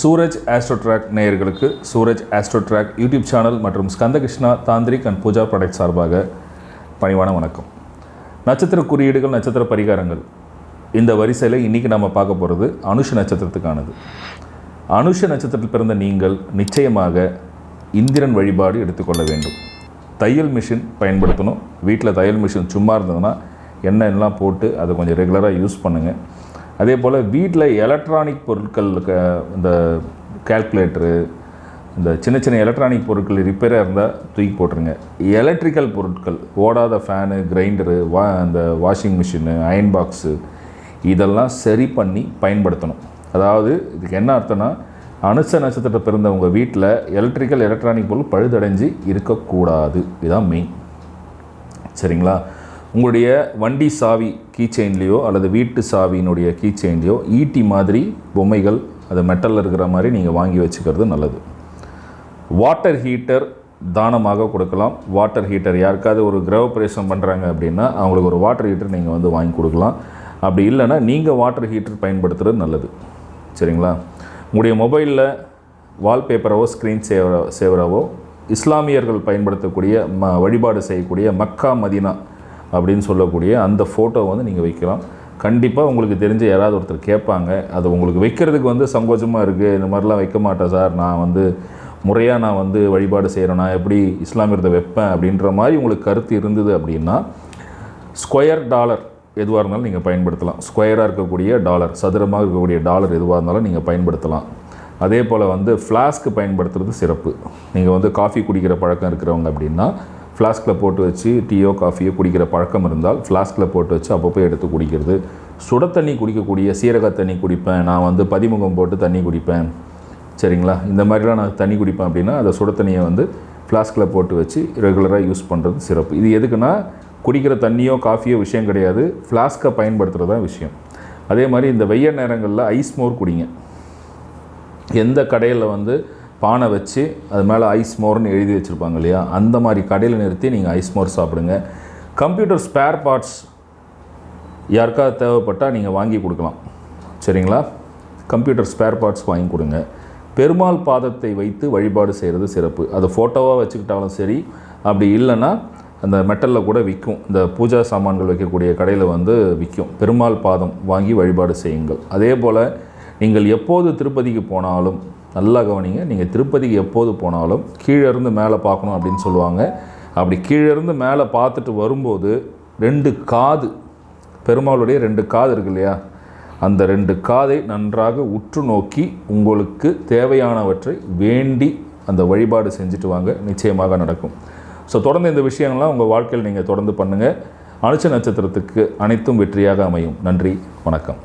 சூரஜ் ஆஸ்ட்ரோட்ராக் நேயர்களுக்கு Suraj ஆஸ்ட்ரோட்ராக் YouTube channel மற்றும் Skandakrishna Tantrik and Puja product சார்பாக பணிவான வணக்கம். நட்சத்திர குறியீடுகள் நட்சத்திர பரிகாரங்கள். இந்த வரிசையில் இன்றைக்கி நம்ம பார்க்க போகிறது அனுஷ நட்சத்திரத்துக்கானது. அனுஷ நட்சத்திரத்தில் பிறந்த நீங்கள் நிச்சயமாக இந்திரன் வழிபாடு எடுத்துக்கொள்ள வேண்டும். தையல் மிஷின் பயன்படுத்தணும். வீட்டில் தையல் மிஷின் சும்மா இருந்ததுன்னா எண்ணெய் எல்லாம் போட்டு அதை கொஞ்சம் ரெகுலராக யூஸ் பண்ணுங்கள் அதே போல் வீட்டில் எலக்ட்ரானிக் பொருட்கள் க- இந்த கால்குலேட்டரு இந்த சின்ன சின்ன எலக்ட்ரானிக் பொருட்கள் ரிப்பேராக இருந்தால் தூக்கி போட்டுருங்க. எலக்ட்ரிக்கல் பொருட்கள் ஓடாத ஃபேனு கிரைண்டரு வா அந்த வாஷிங் மிஷினு அயன் பாக்ஸு இதெல்லாம் சரி பண்ணி பயன்படுத்தணும். அதாவது இதுக்கு என்ன அர்த்தம்னா அனுச நட்சத்திரத்தை பிறந்தவங்க வீட்டில் எலக்ட்ரிக்கல் எலக்ட்ரானிக் பொருள் பழுதடைஞ்சு இருக்கக்கூடாது. இதுதான் மெயின் சரிங்களா? உங்களுடைய வண்டி சாவி கீ செயின்லேயோ அல்லது வீட்டு சாவியினுடைய கீ செயின்லேயோ ஈட்டி மாதிரி பொம்மைகள் அது மெட்டலில் இருக்கிற மாதிரி நீங்கள் வாங்கி வச்சுக்கிறது நல்லது. வாட்டர் ஹீட்டர் தானமாக கொடுக்கலாம். வாட்டர் ஹீட்டர் யாருக்காவது ஒரு கிரகப்பிரவேசம் பண்ணுறாங்க அப்படின்னா அவங்களுக்கு ஒரு வாட்டர் ஹீட்டர் நீங்கள் வந்து வாங்கி கொடுக்கலாம். அப்படி இல்லைன்னா நீங்கள் வாட்டர் ஹீட்டர் பயன்படுத்துகிறது நல்லது. சரிங்களா? உங்களுடைய மொபைலில் வால்பேப்பராவோ ஸ்க்ரீன் சேவரா சேவராவோ இஸ்லாமியர்கள் பயன்படுத்தக்கூடிய ம வழிபாடு செய்யக்கூடிய மக்கா மதினா அப்படின்னு சொல்லக்கூடிய அந்த ஃபோட்டோ வந்து நீங்கள் வைக்கலாம். கண்டிப்பாக உங்களுக்கு தெரிஞ்ச யாராவது ஒருத்தர் கேட்பாங்க. அது உங்களுக்கு வைக்கிறதுக்கு வந்து சங்கோச்சமாக இருக்குது இந்த மாதிரிலாம் வைக்க மாட்டேன் சார். நான் வந்து முறையாக நான் வந்து வழிபாடு செய்கிறேன் நான் எப்படி இஸ்லாமியத்தை வைப்பேன் அப்படின்ற மாதிரி உங்களுக்கு கருத்து இருந்தது அப்படின்னா ஸ்கொயர் டாலர் எதுவாக இருந்தாலும் நீங்கள் பயன்படுத்தலாம். ஸ்கொயராக இருக்கக்கூடிய டாலர் சதுரமாக இருக்கக்கூடிய டாலர் எதுவாக இருந்தாலும் நீங்கள் பயன்படுத்தலாம். அதே போல் வந்து ஃப்ளாஸ்க்கு பயன்படுத்துறது சிறப்பு. நீங்கள் வந்து காஃபி குடிக்கிற பழக்கம் இருக்கிறவங்க அப்படின்னா ஃப்ளாஸ்கில் போட்டு வச்சு டீயோ காஃபியோ குடிக்கிற பழக்கம் இருந்தால் ஃப்ளாஸ்கில் போட்டு வச்சு அப்பப்போ எடுத்து குடிக்கிறது. சுட தண்ணி குடிக்கக்கூடிய சீரக தண்ணி குடிப்பேன். நான் வந்து பதிமுகம் போட்டு தண்ணி குடிப்பேன். சரிங்களா? இந்த மாதிரிலாம் நான் தண்ணி குடிப்பேன் அப்படின்னா அதை சுட தண்ணியை வந்து ஃப்ளாஸ்கில் போட்டு வச்சு ரெகுலராக யூஸ் பண்ணுறது சிறப்பு. இது எதுக்குன்னா குடிக்கிற தண்ணியோ காஃபியோ விஷயம் கிடையாது. ஃப்ளாஸ்க்கை பயன்படுத்துகிறது தான் விஷயம். அதே மாதிரி இந்த வெய்ய நேரங்களில் ஐஸ் மோர் குடிங்க. எந்த கடையில் வந்து பானை வச்சு அது மேலே ஐஸ் மோர்னு எழுதி வச்சுருப்பாங்க இல்லையா? அந்த மாதிரி கடையில் நிறுத்தி நீங்கள் ஐஸ் மோர் சாப்பிடுங்க. கம்ப்யூட்டர் ஸ்பேர் பார்ட்ஸ் யாருக்காவது தேவைப்பட்டால் நீங்கள் வாங்கி கொடுக்கலாம். சரிங்களா? கம்ப்யூட்டர் ஸ்பேர் பார்ட்ஸ் வாங்கி கொடுங்க. பெருமாள் பாதத்தை வைத்து வழிபாடு செய்கிறது சிறப்பு. அது ஃபோட்டோவாக வச்சுக்கிட்டாலும் சரி அப்படி இல்லைன்னா அந்த மெட்டலில் கூட விற்கும். இந்த பூஜா சாமான்கள் வைக்கக்கூடிய கடையில் வந்து விற்கும். பெருமாள் பாதம் வாங்கி வழிபாடு செய்யுங்கள். அதே போல் நீங்கள் எப்போது திருப்பதிக்கு போனாலும் நல்லா கவனிங்க. நீங்கள் திருப்பதிக்கு எப்போது போனாலும் கீழே இருந்து மேலே பார்க்கணும் அப்படின்னு சொல்லுவாங்க. அப்படி கீழே இருந்து மேலே பார்த்துட்டு வரும்போது ரெண்டு காது பெருமாளுடைய ரெண்டு காது இருக்கு இல்லையா? அந்த ரெண்டு காதை நன்றாக உற்று நோக்கி உங்களுக்கு தேவையானவற்றை வேண்டி அந்த வழிபாடு செஞ்சுட்டு வாங்க. நிச்சயமாக நடக்கும். ஸோ தொடர்ந்து இந்த விஷயங்கள்லாம் உங்கள் வாழ்க்கையில் நீங்கள் தொடர்ந்து பண்ணுங்கள் அனுச்ச நட்சத்திரத்துக்கு அனைத்தும் வெற்றியாக அமையும். நன்றி. வணக்கம்.